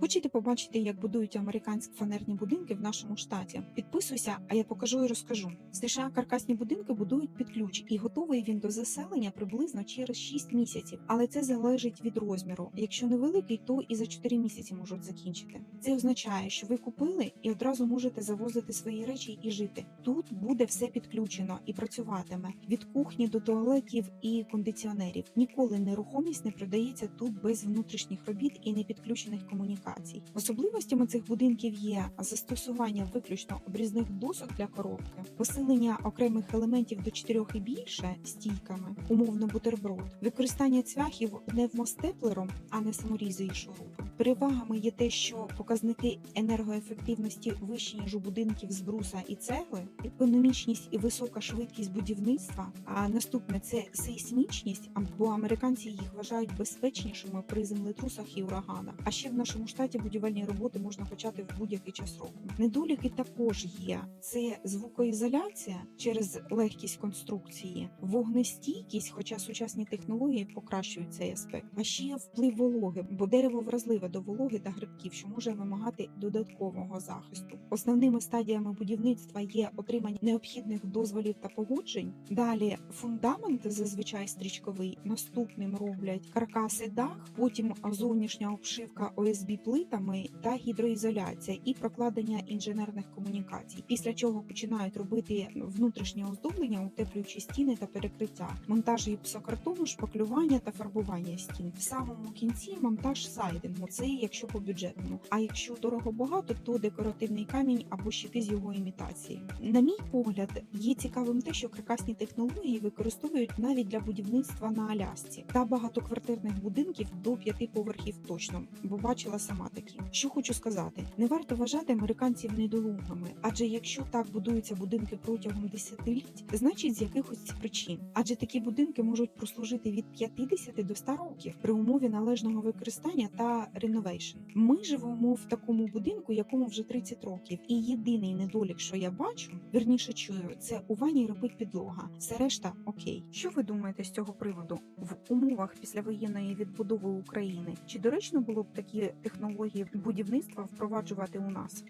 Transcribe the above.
Хочете побачити, як будують американські фанерні будинки в нашому штаті? Підписуйся, а я покажу і розкажу. В США каркасні будинки будують під ключ, і готовий він до заселення приблизно через 6 місяців. Але це залежить від розміру. Якщо невеликий, то і за 4 місяці можуть закінчити. Це означає, що ви купили і одразу можете завозити свої речі і жити. Тут буде все підключено і працюватиме від кухні до туалетів і кондиціонерів. Ніколи нерухомість не продається тут без внутрішніх робіт і непідключених комунікацій. Особливостями цих будинків є застосування виключно обрізних досок для коробки, посилення окремих елементів до чотирьох і більше стійками, умовно бутерброд, використання цвяхів не вмостеплером, а не саморізи і шурупи. Перевагами є те, що показники енергоефективності вищі ніж у будинків з бруса і цегли, економічність і висока швидкість будівництва. А наступне це сейсмічність, бо американці їх вважають безпечнішими при землетрусах і ураганах. А ще в нашому штаті будівельні роботи можна почати в будь-який час року. Недоліки також є: це звукоізоляція через легкість конструкції, вогнестійкість, хоча сучасні технології покращують цей аспект. А ще вплив вологи, бо дерево вразливе до вологи та грибків, що може вимагати додаткового захисту. Основними стадіями будівництва є отримання необхідних дозволів та погоджень. Далі фундамент зазвичай стрічковий. Наступним роблять каркаси дах, потім зовнішня обшивка ОСБ плитами та гідроізоляція і прокладення інженерних комунікацій. Після чого починають робити внутрішнє оздоблення, утеплюючи стіни та перекриття, монтаж гіпсокартону, шпаклювання та фарбування стін. В самому кінці монтаж сайдингу. Це якщо по бюджетному. А якщо дорого багато, то декоративний камінь або щити з його імітації. На мій погляд, є цікавим те, що каркасні технології використовують навіть для будівництва на Алясці та багатоквартирних будинків до п'яти поверхів точно, бо бачила сама такі. Що хочу сказати, не варто вважати американців недолугами, адже якщо так будуються будинки протягом десятиліть, значить з якихось причин. Адже такі будинки можуть прослужити від 50 до 100 років при умові належного використання та реновейшн. Ми живемо в такому будинку, якому вже 30 років, і єдиний недолік, що я бачу, верніше чую, це у ванні робить підлога. Все решта окей. Що ви думаєте з цього приводу в умовах післявоєнної відбудови України? Чи доречно було б такі технології будівництва впроваджувати у нас?